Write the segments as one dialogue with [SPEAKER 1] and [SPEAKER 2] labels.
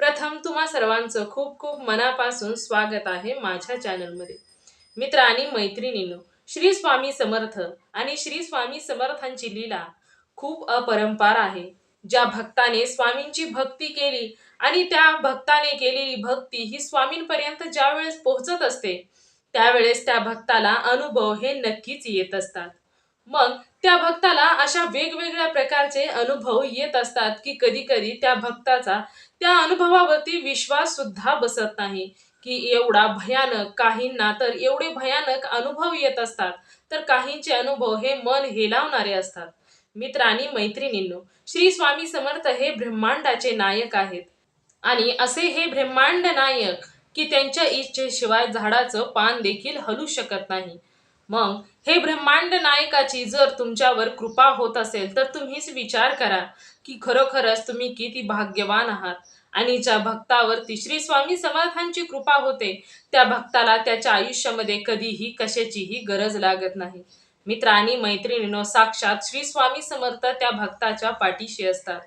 [SPEAKER 1] प्रथम तुम्हा सर्वांचं खूप खूप मनापासून स्वागत आहे माझ्या चॅनलमध्ये. मित्र आणि मैत्रिणींनो श्री स्वामी समर्थ आणि श्री स्वामी समर्थांची लीला खूप अपरंपार आहे. ज्या भक्ताने स्वामींची भक्ती केली आणि त्या भक्ताने केलेली भक्ती ही स्वामींपर्यंत ज्यावेळेस पोहोचत असते त्यावेळेस त्या भक्ताला अनुभव हे नक्कीच येत असतात. मग त्या भक्ताला अशा वेगवेगळ्या प्रकारचे अनुभव येत असतात की कधी कधी त्या भक्ताचा त्या अनुभवावरती विश्वास सुद्धा बसत नाही की एवढा भयानक काहींना तर एवढे भयानक अनुभव येत असतात तर काहींचे अनुभव हे मन हेलावणारे असतात. मित्र आणि मैत्रिणींनो श्री स्वामी समर्थ हे ब्रह्मांडाचे नायक आहेत. आणि असे हे ब्रह्मांड नायक की त्यांच्या इच्छेशिवाय झाडाचं पान देखील हलू शकत नाही. मग हे ब्रह्मांड नायकाची जर तुमच्यावर कृपा होत असेल तर तुम्हीच विचार करा की खरोखरच तुम्ही किती भाग्यवान आहात. आणि ज्या भक्तावरती श्री स्वामी समर्थांची कृपा होते त्या भक्ताला त्याच्या आयुष्यामध्ये कधीही कशाचीही गरज लागत नाही. मित्र आणि मैत्रिणीनो साक्षात श्री स्वामी समर्थ त्या भक्ताच्या पाठीशी असतात.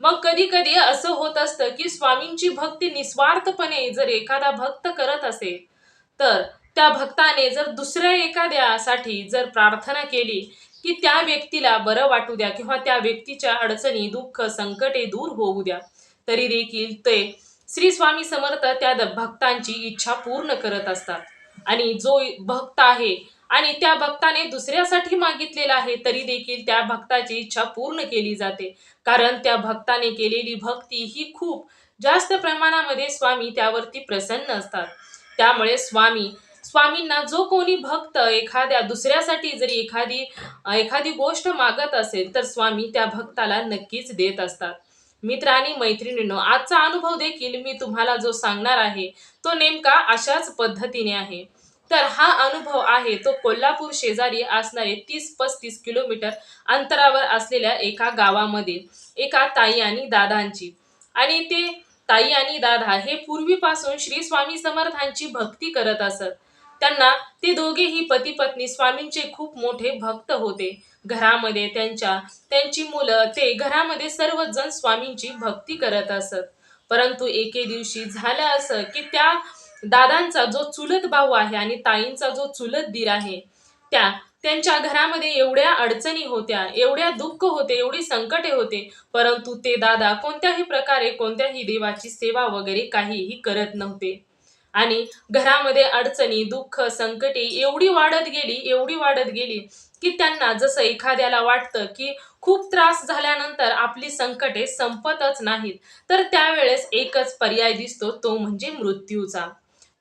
[SPEAKER 1] मग कधी कधी असं होत असतं की स्वामींची भक्ती निस्वार्थपणे जर एखादा भक्त करत असेल तर त्या भक्ताने जर दुसऱ्या एखाद्यासाठी जर प्रार्थना केली की त्या व्यक्तीला बरं वाटू द्या किंवा त्या व्यक्तीच्या अडचणी दुःख संकटे दूर होऊ द्या तरी देखील ते श्री स्वामी समर्थ त्या द- भक्तांची इच्छा पूर्ण करत असतात. आणि जो भक्त आहे आणि त्या भक्ताने दुसऱ्यासाठी मागितलेला आहे तरी देखील त्या भक्ताची इच्छा पूर्ण केली जाते. कारण त्या भक्ताने केलेली भक्ती ही खूप जास्त प्रमाणामध्ये स्वामी त्यावरती प्रसन्न असतात. त्यामुळे स्वामी स्वामींना जो कोणी भक्त एखाद्या दुसऱ्यासाठी जरी एखादी एखादी गोष्ट मागत असेल तर स्वामी त्या भक्ताला नक्कीच देत असतात. मित्र आणि मैत्रिणींनो आजचा अनुभव देखील मी तुम्हाला जो सांगणार आहे तो नेमका अशाच पद्धतीने आहे. तर हा अनुभव आहे तो कोल्हापूर शेजारी असणारे तीस पस्तीस किलोमीटर अंतरावर असलेल्या एका गावामधील एका ताई आणि दादांची. आणि ते ताई आणि दादा हे पूर्वीपासून श्री स्वामी समर्थांची भक्ती करत असत. त्यांना ते दोघेही पती पत्नी स्वामींचे खूप मोठे भक्त होते. घरामध्ये त्यांच्या त्यांची मुलं ते घरामध्ये सर्वजण स्वामींची भक्ती करत असत. परंतु एके दिवशी झालं असं की त्या दादांचा जो चुलत भाऊ आहे आणि ताईंचा जो चुलत दीर आहे त्या त्यांच्या घरामध्ये एवढ्या अडचणी होत्या एवढ्या दुःख होते एवढी संकटे होते. परंतु ते दादा कोणत्याही प्रकारे कोणत्याही देवाची सेवा वगैरे काहीही करत नव्हते. आणि घरामध्ये अडचणी दुःख संकटे एवढी वाढत गेली एवढी वाढत गेली की त्यांना जसं एखाद्याला वाटतं की खूप त्रास झाल्यानंतर आपली संकटे संपतच नाहीत. तर त्यावेळेस एकच पर्याय दिसतो तो म्हणजे मृत्यूचा.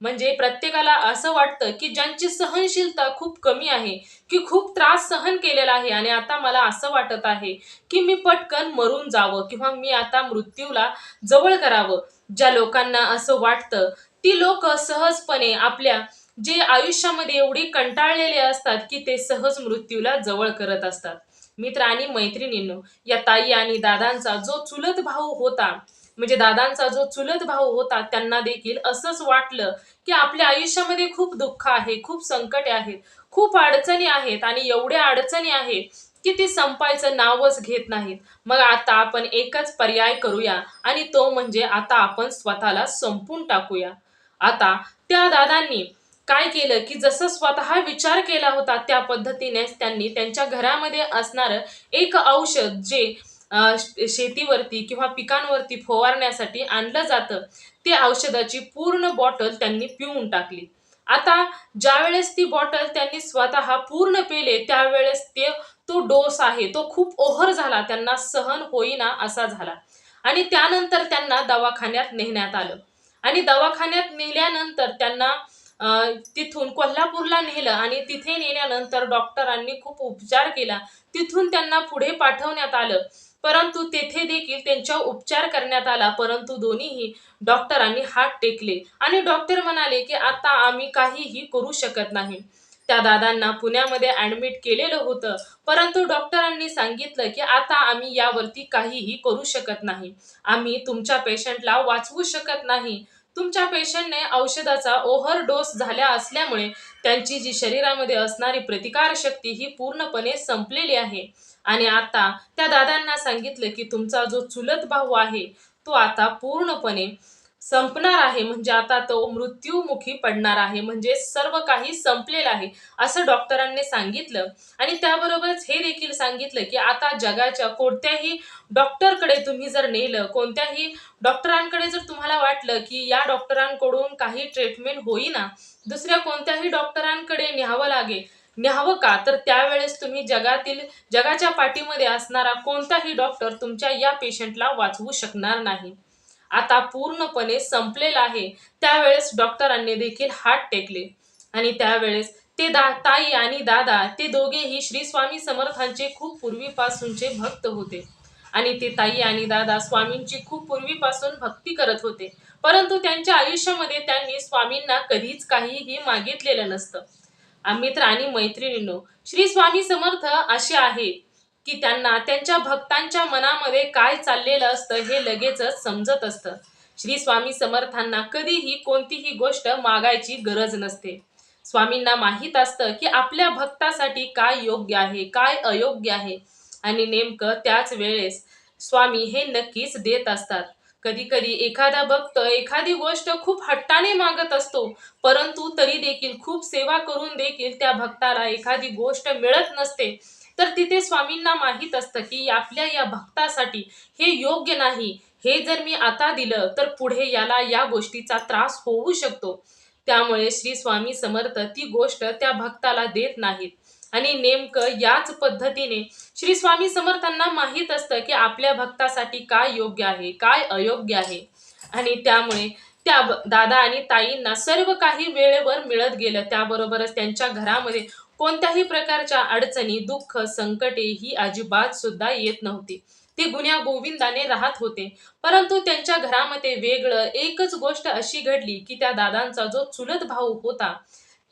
[SPEAKER 1] म्हणजे प्रत्येकाला असं वाटतं की ज्यांची सहनशीलता खूप कमी आहे की खूप त्रास सहन केलेला आहे आणि आता मला असं वाटत आहे की मी पटकन मरून जावं किंवा मी आता मृत्यूला जवळ करावं. ज्या लोकांना असं वाटतं ती लोक सहजपणे आपल्या जे आयुष्यामध्ये एवढी कंटाळलेले असतात की ते सहज मृत्यूला जवळ करत असतात. मित्र आणि मैत्रिणींनो या ताई आणि दादांचा जो चुलत भाऊ होता म्हणजे दादांचा जो चुलत भाऊ होता त्यांना देखील असंच वाटलं की आपल्या आयुष्यामध्ये खूप दुःख आहे खूप संकटे आहेत खूप अडचणी आहेत आणि एवढ्या अडचणी आहेत की ते संपायचं नावच घेत नाहीत. मग आता आपण एकच पर्याय करूया आणि तो म्हणजे आता आपण स्वतःला संपून टाकूया. आता त्या दादांनी काय केलं की जसं स्वतः विचार केला होता त्या पद्धतीनेच त्यांनी त्यांच्या घरामध्ये असणारं एक औषध जे शेतीवरती किंवा पिकांवरती फवारण्यासाठी आणलं जातं ते औषधाची पूर्ण बॉटल त्यांनी पिऊन टाकली. आता ज्यावेळेस ती बॉटल त्यांनी स्वतः पूर्ण पेले त्यावेळेस ते तो डोस आहे तो खूप ओव्हर झाला त्यांना सहन होईना असा झाला. आणि त्यानंतर त्यांना दवाखान्यात नेण्यात आलं. आणि दवाखान्यात नेल्यानंतर त्यांना तिथून कोल्हापूरला नेलं आणि तिथे नेल्यानंतर डॉक्टरांनी खूप उपचार केला. तिथून त्यांना पुढे पाठवण्यात आलं. परंतु तेथे देखील त्यांच्या उपचार करण्यात आला परंतु दोन्हीही डॉक्टरांनी हात टेकले. आणि डॉक्टर म्हणाले की आता आम्ही काहीही करू शकत नाही. त्या दादांना पुण्यामध्ये ऍडमिट केलेलं होतं. परंतु डॉक्टरांनी सांगितलं की आता आम्ही यावरती काहीही करू शकत नाही. आम्ही तुमच्या पेशंटला वाचवू शकत नाही. तुमच्या पेशंटने औषधाचा ओव्हर डोस झाल्या असल्यामुळे त्यांची जी शरीरामध्ये असणारी प्रतिकार शक्ती ही पूर्णपणे संपलेली आहे. आणि आता त्या दादांना सांगितलं की तुमचा जो चुलत भाऊ आहे तो आता पूर्णपणे संपणार आहे. म्हणजे आता तो मृत्यूमुखी पडणार आहे. म्हणजे सर्व काही संपलेलं आहे असं डॉक्टरांनी सांगितलं. आणि त्याबरोबरच हे देखील सांगितलं की आता जगाच्या कोणत्याही डॉक्टरकडे तुम्ही जर नेलं कोणत्याही डॉक्टरांकडे जर तुम्हाला वाटलं की या डॉक्टरांकडून काही ट्रीटमेंट होईना दुसऱ्या कोणत्याही डॉक्टरांकडे न्यावं लागेल न्यावं का? तर त्यावेळेस तुम्ही जगातील जगाच्या पाठीमध्ये असणारा कोणताही डॉक्टर तुमच्या या पेशंटला वाचवू शकणार नाही. आता पूर्णपणे संपलेला आहे. त्यावेळेस डॉक्टरांनी देखील हात टेकले. आणि त्यावेळेस ते दा ताई आणि दादा ते दोघेही श्री स्वामी समर्थांचे खूप पूर्वीपासूनचे भक्त होते. आणि ते ताई आणि दादा स्वामींची खूप पूर्वीपासून भक्ती करत होते. परंतु त्यांच्या आयुष्यामध्ये त्यांनी स्वामींना कधीच काहीही मागितलेलं नसतं. मित्र आणि मैत्रिणींनो श्री स्वामी समर्थ असे आहेत. की त्यांना त्यांच्या भक्तांच्या मनामध्ये काय चाललेलं असतं हे लगेचच समजत असतं. श्री स्वामी समर्थांना कधीही कोणतीही गोष्ट मागायची गरज नसते. स्वामींना माहीत असतं की आपल्या भक्तासाठी काय योग्य आहे काय अयोग्य आहे आणि नेमकं त्याच वेळेस स्वामी हे नक्कीच देत असतात. कधी कधी एखादा भक्त एखादी गोष्ट खूप हट्टाने मागत असतो परंतु तरी देखील खूप सेवा करून देखील त्या भक्ताला एखादी गोष्ट मिळत नसते. तर तिथे स्वामींना माहीत असतं की आपल्या या भक्तासाठी हे योग्य नाही. हे जर मी आता दिलं तर पुढे याला या गोष्टीचा त्रास होऊ शकतो. त्यामुळे श्री स्वामी समर्थ ती गोष्ट त्या भक्ताला देत नाहीत. आणि नेमकं याच पद्धतीने श्री स्वामी समर्थांना माहीत असतं की आपल्या भक्तासाठी काय योग्य आहे काय अयोग्य आहे. आणि त्यामुळे त्या दादा आणि ताईंना सर्व काही वेळेवर मिळत गेलं. त्याबरोबरच त्यांच्या घरामध्ये कोणत्याही प्रकारच्या अडचणी दुःख संकटे ही अजिबात सुद्धा येत नव्हती. ते गुन्ह्या गोविंदाने राहत होते. परंतु त्यांच्या घरामध्ये वेगळं एकच गोष्ट अशी घडली की त्या दादांचा जो चुलत भाऊ होता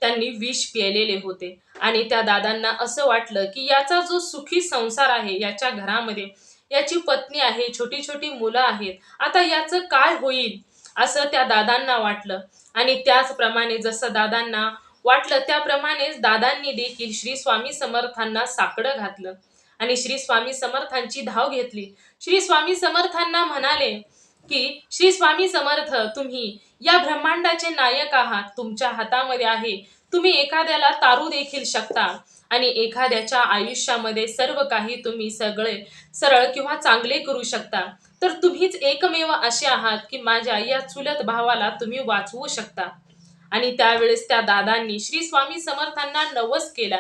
[SPEAKER 1] त्यांनी विष प्यायलेले होते. आणि त्या दादांना असं वाटलं की याचा जो सुखी संसार आहे याच्या घरामध्ये याची पत्नी आहे छोटी छोटी मुलं आहेत आता याचं काय होईल असं त्या दादांना वाटलं. आणि त्याचप्रमाणे जसं दादांना वाटलं त्याप्रमाणेच दादांनी देखील श्री स्वामी समर्थांना साकडं घातलं. आणि श्री स्वामी समर्थांची धाव घेतली. श्री स्वामी समर्थांना म्हणाले की श्री स्वामी समर्थ तुम्ही या ब्रह्मांडाचे नायक आहात. तुमच्या हातामध्ये आहे. तुम्ही एखाद्याला तारू देखील शकता. आणि एखाद्याच्या आयुष्यामध्ये सर्व काही तुम्ही सगळे सरळ किंवा चांगले करू शकता. तर तुम्हीच एकमेव असे आहात की माझ्या या चुलत भावाला तुम्ही वाचवू शकता. आणि त्यावेळेस त्या दादांनी श्री स्वामी समर्थांना नवस केला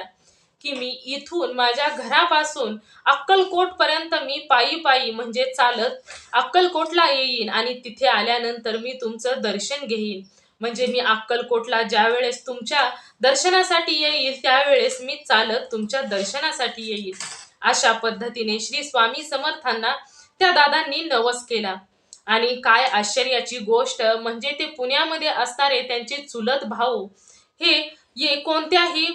[SPEAKER 1] की मी इथून माझ्या घरापासून अक्कलकोट पर्यंत मी पायी पायी म्हणजे चालत अक्कलकोटला येईन आणि तिथे आल्यानंतर मी तुमचं दर्शन घेईन. म्हणजे मी अक्कलकोटला ज्या वेळेस तुमच्या दर्शनासाठी येईल त्यावेळेस मी चालत तुमच्या दर्शनासाठी येईल अशा पद्धतीने श्री स्वामी समर्थांना त्या दादांनी नवस केला. आणि काय आश्चर्याची गोष्ट म्हणजे ते पुण्यामध्ये असणारे त्यांचे चुलत भाऊ हे ये कोणत्याही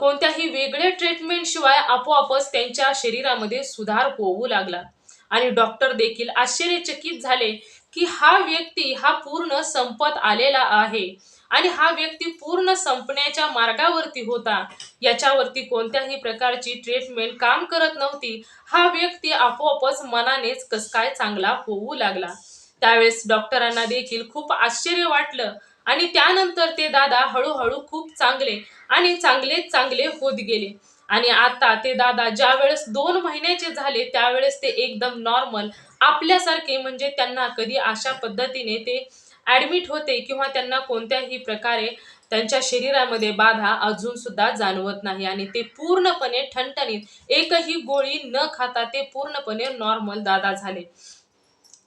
[SPEAKER 1] कोणत्याही वेगळ्या ट्रीटमेंट शिवाय आपोआपच त्यांच्या शरीरामध्ये सुधार होऊ लागला. आणि डॉक्टर देखील आश्चर्यचकित झाले की हा व्यक्ती हा पूर्ण संपत आलेला आहे. आणि हा व्यक्ती पूर्ण संपण्याच्या मार्गावरती होता. याच्यावरती कोणत्याही प्रकारची ट्रीटमेंट काम करत नव्हती. हा व्यक्ती आपोआपच मनानेच कस काय चांगला होऊ लागला. त्यावेळेस डॉक्टरांना देखील खूप आश्चर्य वाटलं आणि त्यानंतर ते दादा हळूहळू खूप चांगले आणि चांगले चांगले होत गेले. आणि आता ते दादा ज्या वेळेस दोन महिन्याचे झाले त्यावेळेस ते एकदम नॉर्मल आपल्यासारखे म्हणजे त्यांना कधी अशा पद्धतीने ते ऍडमिट होते किंवा त्यांना कोणत्याही प्रकारे त्यांच्या शरीरामध्ये बाधा अजून सुद्धा जाणवत नाही. आणि ते पूर्णपणे ठणठणीत एकही गोळी न खाता ते पूर्णपणे नॉर्मल दादा झाले.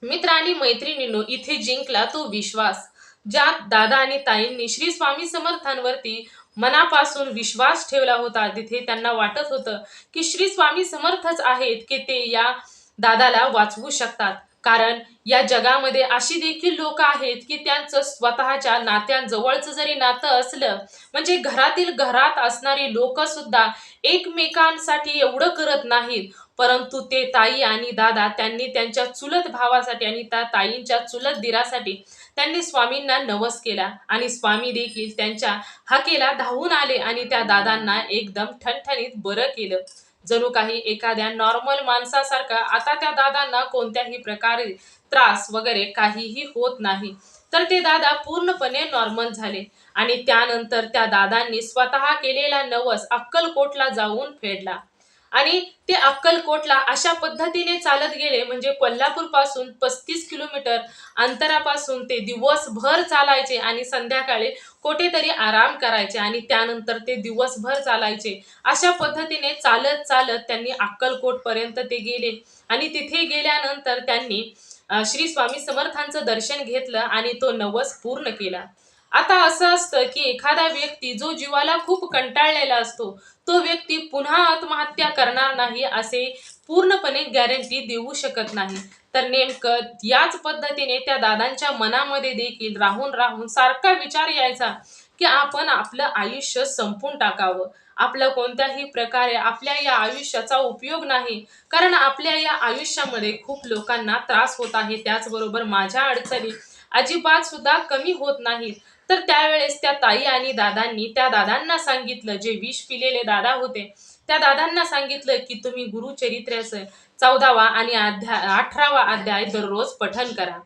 [SPEAKER 1] मित्र आणि मैत्रिणींनो इथे जिंकला तो विश्वास ज्यात दादा आणि ताईंनी श्री स्वामी समर्थांवरती मनापासून विश्वास ठेवला होता. तिथे त्यांना वाटत होतं की श्री स्वामी समर्थच आहेत की ते या दादाला वाचवू शकतात. कारण या जगामध्ये अशी देखील लोक आहेत की त्यांचं स्वतःच्या नात्यांजवळचं जरी नातं असलं म्हणजे घरातील घरात असणारी लोक सुद्धा एकमेकांसाठी एवढं करत नाहीत. परंतु ते ताई आणि दादा त्यांनी त्यांच्या चुलत भावासाठी आणि त्या ताईंच्या चुलत दिरासाठी त्यांनी स्वामींना नवस केला आणि स्वामी देखील त्यांच्या हाकेला धावून आले आणि त्या दादांना एकदम ठणठणीत बरं केलं. जणू काही एखाद्या नॉर्मल माणसासारखा आता त्या दादांना कोणत्याही प्रकारे त्रास वगैरे काहीही होत नाही. तर ते दादा पूर्णपणे नॉर्मल झाले. आणि त्यानंतर त्या दादांनी स्वतः केलेला नवस अक्कलकोटला जाऊन फेडला. आणि ते अक्कलकोटला अशा पद्धतीने चालत गेले म्हणजे कोल्हापूरपासून पस्तीस किलोमीटर अंतरापासून ते दिवसभर चालायचे आणि संध्याकाळी कुठेतरी आराम करायचे आणि त्यानंतर ते दिवसभर चालायचे. अशा पद्धतीने चालत चालत त्यांनी अक्कलकोट पर्यंत ते गेले आणि तिथे गेल्यानंतर त्यांनी श्री स्वामी समर्थांचं दर्शन घेतलं आणि तो नवस पूर्ण केला. आता असं असतं की एखादा व्यक्ती जो जीवाला खूप कंटाळलेला असतो तो व्यक्ती पुन्हा आत्महत्या करणार नाही असे पूर्णपणे गॅरंटी देऊ शकत नाही. तर नेमकं याच पद्धतीने त्या दादांच्या मनामध्ये देखील राहून राहून सारखा विचार यायचा की आपण आपलं आयुष्य संपून टाकावं. आपलं कोणत्याही प्रकारे आपल्या या आयुष्याचा उपयोग नाही. कारण आपल्या या आयुष्यामध्ये खूप लोकांना त्रास होत आहे. त्याचबरोबर माझ्या अडचणी अजिबात सुद्धा कमी होत नाहीत. तर त्यावेळेस त्या ताई आणि दादांनी त्या दादांना सांगितलं जे विष पिलेले दादा होते त्या दादांना सांगितलं की तुम्ही गुरुचरित्र्याचं चौदावा आणि अध्याय अठरावा अध्याय दररोज पठन करा.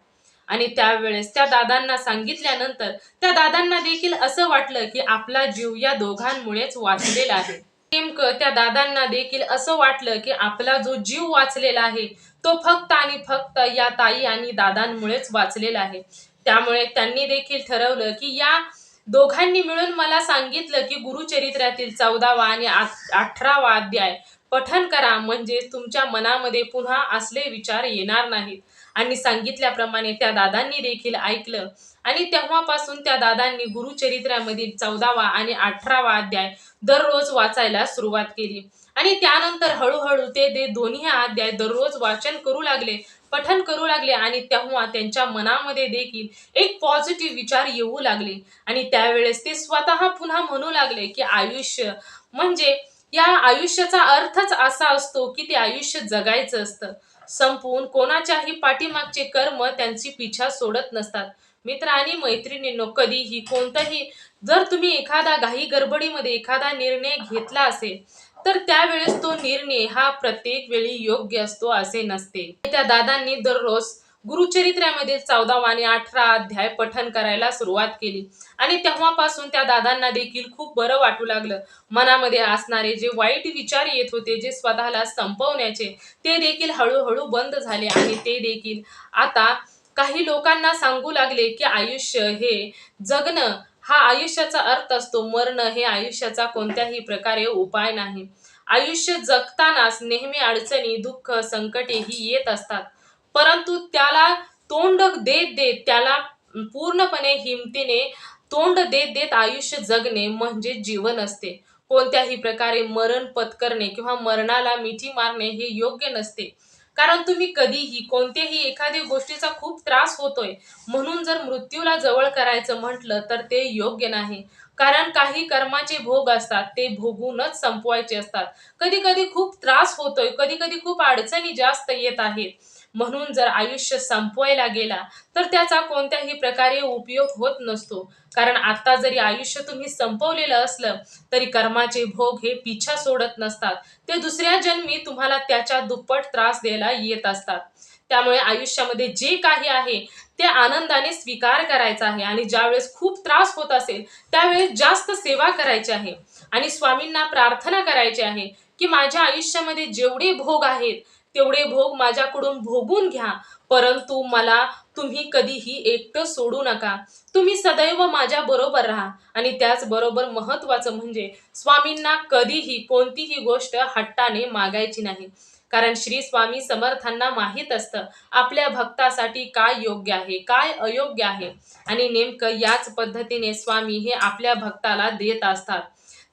[SPEAKER 1] आणि त्यावेळेस त्या दादांना सांगितल्यानंतर त्या दादांना देखील असं वाटलं की आपला जीव या दोघांमुळेच वाचलेला आहे. नेमकं त्या दादांना देखील असं वाटलं की आपला जो जीव वाचलेला आहे तो फक्त आणि फक्त या ताई आणि दादांमुळेच वाचलेला आहे. त्यामुळे त्यांनी देखील ठरवलं की या दोघांनी मिळून मला सांगितलं की गुरुचरित्रातील चौदावा आणि अठरावा अध्याय पठन करा म्हणजे तुमच्या मनामध्ये पुन्हा असले विचार येणार नाहीत. आणि सांगितल्याप्रमाणे त्या दादांनी देखील ऐकलं. आणि तेव्हापासून त्या दादांनी गुरुचरित्रामधील चौदावा आणि अठरावा अध्याय दररोज वाचायला सुरुवात केली. आणि त्यानंतर हळूहळू ते ते दोन्ही अध्याय दररोज वाचन करू लागले. पठन करू लागले आणि तेव्हा त्यांच्या मनामध्ये देखील एक पॉझिटिव्ह विचार येऊ लागले. आणि त्यावेळेस ते स्वतः पुन्हा म्हणू लागले की आयुष्य म्हणजे या आयुष्याचा अर्थच असा असतो की ते आयुष्य जगायचं असतं. संपवून कोणाच्याही पाठीमागचे कर्म त्यांची पिछा सोडत नसतात. मित्र आणि मैत्रिणींनो कधीही कोणताही जर तुम्ही एखादा घाई गडबडीमध्ये एखादा निर्णय घेतला असेल तर त्यावेळेस तो निर्णय हा प्रत्येक वेळी योग्य असतो असे नसते. त्या दादांनी दररोज गुरुचरित्रामध्ये चौदावा आणि अठरा अध्याय पठन करायला सुरुवात केली. आणि तेव्हापासून त्या दादांना देखील खूप बरं वाटू लागलं. मनामध्ये असणारे जे वाईट विचार येत होते जे स्वतःला संपवण्याचे ते देखील हळूहळू बंद झाले आणि ते देखील आता काही लोकांना सांगू लागले की आयुष्य हे जगणं हा आयुष्याचा अर्थ असतो मरणं हे आयुष्याचा कोणत्याही प्रकारे उपाय नाही. आयुष्य जगतानाच नेहमी अडचणी दुःख संकटे ही येत असतात. परंतु त्याला तोंड देत देत त्याला पूर्णपणे हिमतीने तोंड देत देत आयुष्य जगणे म्हणजे जीवन असते. कोणत्याही प्रकारे मरण पत्करणे किंवा मरणाला मिठी मारणे हे योग्य नसते. कारण तुम्ही कधीही कोणत्याही एखादी गोष्टीचा खूप त्रास होतोय. म्हणून जर मृत्यूला जवळ करायचं म्हटलं तर ते योग्य नाही. कारण काही कर्माचे भोग असतात ते भोगूनच संपवायचे असतात. कधी कधी खूप त्रास होतोय कधी कधी खूप अडचणी जास्त येत आहेत. म्हणून जर आयुष्य संपवायला गेला तर त्याचा कोणत्याही प्रकारे उपयोग होत नसतो. कारण आता जरी आयुष्य तुम्ही संपवलेलं असलं तरी कर्माचे भोग हे पिछा सोडत नसतात. ते दुसऱ्या जन्मी तुम्हाला त्याच्या दुप्पट त्रास द्यायला येत असतात. त्यामुळे आयुष्यामध्ये जे काही आहे ते आनंदाने स्वीकार करायचा आहे. आणि ज्यावेळेस खूप त्रास होत असेल त्यावेळेस जास्त सेवा करायची आहे. आणि स्वामींना प्रार्थना करायची आहे की माझ्या आयुष्यामध्ये जेवढे भोग आहेत तेवढे भोग माझ्याकडून भोगून घ्या. परंतु मला तुम्ही कधीही एकटं सोडू नका. तुम्ही सदैव माझ्या बरोबर राहा. आणि त्याचबरोबर महत्वाचं म्हणजे स्वामींना कधीही कोणतीही गोष्ट हट्टाने मागायची नाही. कारण श्री स्वामी समर्थांना माहीत असतं आपल्या भक्तासाठी काय योग्य आहे काय अयोग्य आहे? आणि नेमकं याच पद्धतीने स्वामी हे आपल्या भक्ताला देत असतात.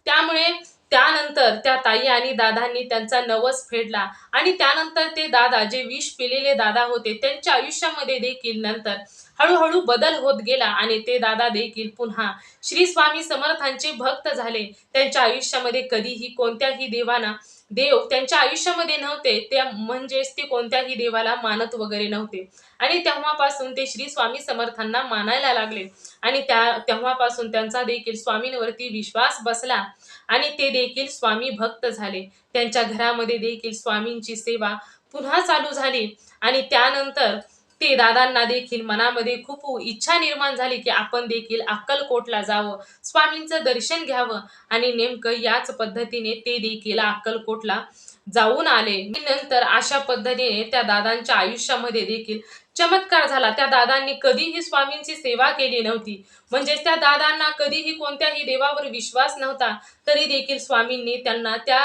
[SPEAKER 1] त्यामुळे त्यानंतर त्या ताई आणि दादांनी त्यांचा नवस फेडला आणि त्यानंतर ते दादा जे विष पिलेले दादा होते त्यांच्या आयुष्यामध्ये देखील नंतर हळूहळू बदल होत गेला आणि ते दादा देखील पुन्हा श्री स्वामी समर्थांचे भक्त झाले. त्यांच्या आयुष्यामध्ये कधीही कोणत्याही देवाना देव त्यांच्या आयुष्यामध्ये नव्हते. त्या म्हणजेच ते कोणत्याही देवाला मानत वगैरे नव्हते. आणि तेव्हापासून ते श्री स्वामी समर्थांना मानायला लागले. आणि त्या तेव्हापासून त्यांचा देखील स्वामींवरती विश्वास बसला. आणि ते देखील स्वामी भक्त झाले. त्यांच्या घरामध्ये देखील स्वामींची सेवा पुन्हा चालू झाली. आणि त्यानंतर ते दादांना देखील मनामध्ये खूप इच्छा निर्माण झाली की आपण देखील अक्कलकोटला जावं स्वामींचं दर्शन घ्यावं आणि नेमकं याच पद्धतीने ते देखील अक्कलकोटला जाऊन आले. नंतर अशा पद्धतीने त्या दादांच्या आयुष्यामध्ये देखील चमत्कार झाला. त्या दादांनी कधीही स्वामींची सेवा केली नव्हती. म्हणजेच त्या दादांना कधीही कोणत्याही देवावर विश्वास नव्हता तरी देखील स्वामींनी त्यांना त्या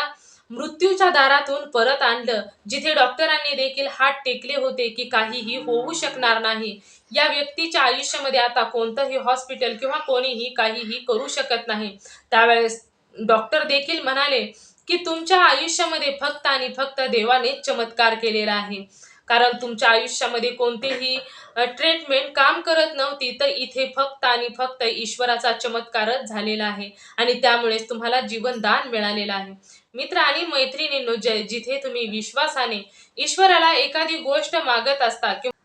[SPEAKER 1] मृत्यूच्या दारातून परत आणलं जिथे डॉक्टरांनी देखील हात टेकले होते की काहीही होऊ शकणार नाही. या व्यक्तीच्या आयुष्यामध्ये आता कोणतंही हॉस्पिटल किंवा कोणीही काहीही करू शकत नाही. त्यावेळेस डॉक्टर देखील म्हणाले की तुमच्या आयुष्यामध्ये फक्त आणि फक्त देवाने चमत्कार केलेला आहे. कारण तुमच्या आयुष्यामध्ये कोणतेही ट्रीटमेंट काम करत नव्हती तर इथे फक्त आणि फक्त ईश्वराचा चमत्कारच झालेला आहे. आणि त्यामुळेच तुम्हाला जीवनदान मिळालेलं आहे. मित्र आणि मैत्रिणींनो जिथे तुम्ही विश्वासाने ईश्वराला एखादी गोष्ट मागत असता किंवा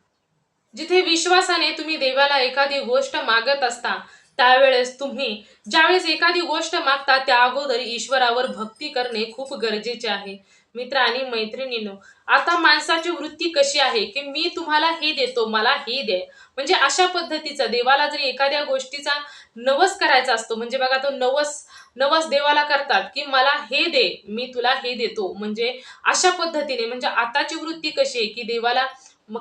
[SPEAKER 1] जिथे विश्वासाने तुम्ही देवाला एखादी गोष्ट मागत असता त्यावेळेस तुम्ही ज्यावेळेस एखादी गोष्ट मागता त्या अगोदर ईश्वरावर भक्ती करणे खूप गरजेचे आहे. मित्र आणि मैत्रिणीनो आता माणसाची वृत्ती कशी आहे की मी तुम्हाला हे देतो मला हे दे. म्हणजे अशा पद्धतीचा देवाला जरी एखाद्या गोष्टीचा नवस करायचा असतो म्हणजे बघा तो नवस नवस देवाला करतात की मला हे दे मी तुला हे देतो. म्हणजे अशा पद्धतीने म्हणजे आताची वृत्ती कशी आहे की देवाला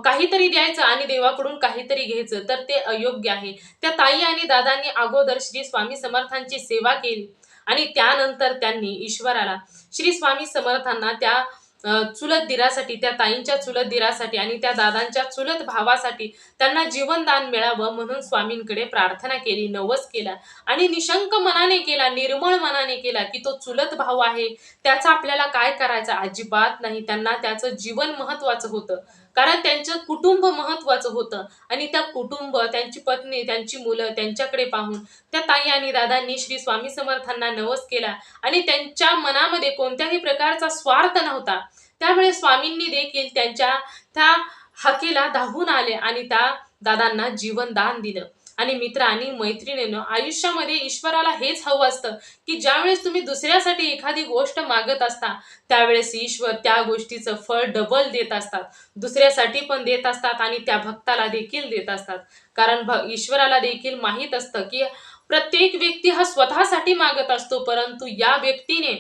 [SPEAKER 1] काहीतरी द्यायचं आणि देवाकडून काहीतरी घ्यायचं तर ते अयोग्य आहे. त्या ताई आणि दादांनी अगोदर श्री स्वामी समर्थांची सेवा केली. आणि त्यानंतर त्यांनी ईश्वराला श्री स्वामी समर्थांना त्या चुलत दिरासाठी त्या ताईंच्या चुलत दिरासाठी आणि त्या दादांच्या चुलत भावासाठी त्यांना जीवनदान मिळावं म्हणून स्वामींकडे प्रार्थना केली नवस केला आणि निशंक मनाने केला निर्मळ मनाने केला की तो चुलत भाऊ आहे त्याचा आपल्याला काय करायचं? अजिबात नाही. त्यांना त्याचं जीवन महत्वाचं होतं. कारण त्यांचं कुटुंब महत्वाचं होतं. आणि त्या कुटुंब त्यांची पत्नी त्यांची मुलं त्यांच्याकडे पाहून त्या ताई आणि दादांनी श्री स्वामी समर्थांना नवस केला. आणि त्यांच्या मनामध्ये कोणत्याही प्रकारचा स्वार्थ नव्हता. त्यामुळे स्वामींनी देखील त्यांच्या त्या हाकेला धावून आले आणि त्या दादांना जीवनदान दिलं. आणि मित्र आणि मैत्रिणीनं आयुष्यामध्ये ईश्वराला हेच हवं असतं की ज्यावेळेस तुम्ही दुसऱ्यासाठी एखादी गोष्ट मागत असता त्यावेळेस ईश्वर त्या गोष्टीचं फळ डबल देत असतात. दुसऱ्यासाठी पण देत असतात आणि त्या भक्ताला देखील देत असतात. कारण भ ईश्वराला देखील माहीत असतं की प्रत्येक व्यक्ती हा स्वतःसाठी मागत असतो परंतु या व्यक्तीने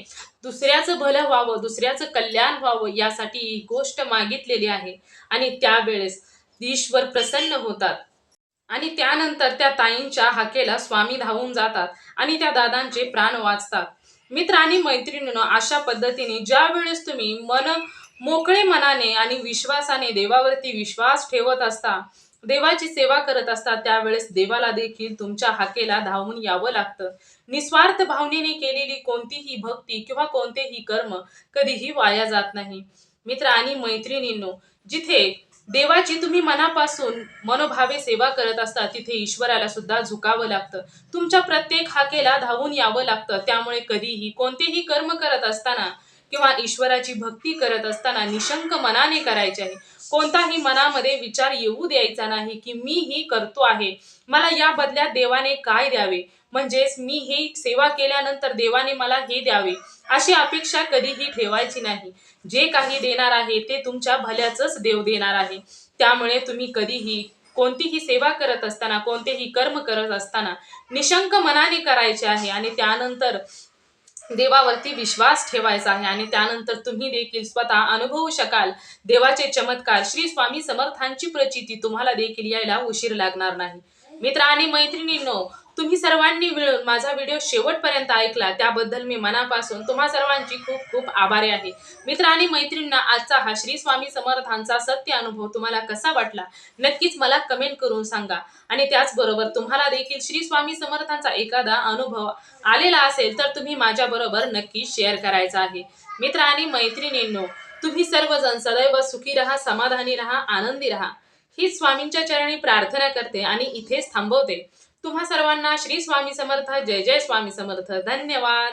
[SPEAKER 1] दुसऱ्याचं भलं व्हावं दुसऱ्याचं कल्याण व्हावं यासाठी ही गोष्ट मागितलेली आहे. आणि त्यावेळेस ईश्वर प्रसन्न होतात. आणि त्यानंतर त्या ताईंच्या हाकेला स्वामी धावून जातात आणि त्या दादांचे प्राण वाचतात. मित्र आणि मैत्रिणीनं अशा पद्धतीने ज्या वेळेस तुम्ही मन मोकळे मनाने आणि विश्वासाने देवावरती विश्वास ठेवत असता देवाची सेवा करत असता त्यावेळेस देवाला देखील तुमच्या हाकेला धावून यावं लागतं. निस्वार्थ भावनेने केलेली कोणतीही भक्ती किंवा कोणतेही कर्म कधीही वाया जात नाही. मित्र आणि मैत्रिणींनो जिथे देवाची तुम्ही मनापासून मनोभावे सेवा करत असता तिथे ईश्वराला सुद्धा झुकावं लागतं. तुमच्या प्रत्येक हाकेला धावून यावं लागतं. त्यामुळे कधीही कोणतेही कर्म करत असताना किंवा ईश्वराची भक्ती करत असताना निशंक मनाने करायचे आहे. कोणताही मनामध्ये विचार येऊ द्यायचा नाही की मी ही करतो आहे. मला या बदल्यात देवाने काय द्यावे? म्हणजेच मी ही सेवा केल्यानंतर देवाने मला हे द्यावे अशी अपेक्षा कधीही ठेवायची नाही. जे काही देणार आहे ते तुमच्या भल्याचंच देव देणार आहे. त्यामुळे तुम्ही कधीही कोणतीही सेवा करत असताना कोणतेही कर्म करत असताना निशंक मनाने करायचे आहे आणि त्यानंतर देवावरती विश्वास ठेवायचा आहे आणि त्यानंतर तुम्ही देखील स्वतः अनुभवू शकाल. देवाचे चमत्कार श्री स्वामी समर्थांची प्रचिती तुम्हाला देखील यायला उशीर लागणार नाही. मित्र आणि मैत्रिणींनो तुम्ही सर्वांनी मिळून माझा व्हिडिओ शेवटपर्यंत ऐकला त्याबद्दल मी मनापासून तुम्हा सर्वांची खूप खूप आभारी आहे. मित्र आणि मैत्रिणींना आजचा हा श्री स्वामी समर्थांचा सत्य अनुभव तुम्हाला कसा वाटला नक्कीच मला कमेंट करून सांगा. आणि त्याचबरोबर तुम्हाला देखील श्री स्वामी समर्थांचा एखादा अनुभव आलेला असेल तर तुम्ही माझ्याबरोबर नक्कीच नक्की शेअर करायचा आहे. मित्र आणि मैत्रिणींनो तुम्ही सर्वजण सदैव सुखी राहा समाधानी राहा आनंदी राहा. ही स्वामींच्या चरणी प्रार्थना करते आणि इथेच थांबवते. तुम्हा सर्वांना श्री स्वामी समर्थ जय जय स्वामी समर्थ. धन्यवाद.